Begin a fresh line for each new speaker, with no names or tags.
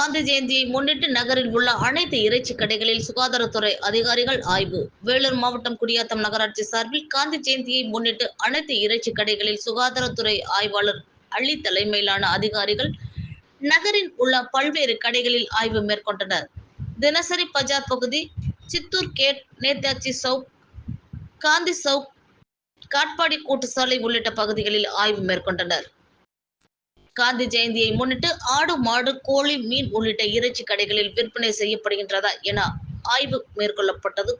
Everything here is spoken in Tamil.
காந்தி ஜெயந்தியை முன்னிட்டு நகரில் உள்ள அனைத்து இறைச்சி கடைகளில் சுகாதாரத்துறை அதிகாரிகள் ஆய்வு. வேலூர் மாவட்டம் குடியாத்தம் நகராட்சி சார்பில் காந்தி ஜெயந்தியை முன்னிட்டு அனைத்து இறைச்சி கடைகளில் சுகாதாரத்துறை ஆய்வாளர் அள்ளி தலைமையிலான அதிகாரிகள் நகரில் உள்ள பல்வேறு கடைகளில் ஆய்வு மேற்கொண்டனர். தினசரி பஜார் பகுதி சித்தூர் கேட் நேதாஜி சவுக் காந்தி சவுக் காட்பாடி கூட்டுசாலை உள்ளிட்ட பகுதிகளில் ஆய்வு மேற்கொண்டனர். காந்தி ஜெயந்தியை முன்னிட்டு ஆடு மாடு கோழி மீன் உள்ளிட்ட இறைச்சி கடைகளில் விற்பனை செய்யப்படுகின்றதா என ஆய்வு மேற்கொள்ளப்பட்டது.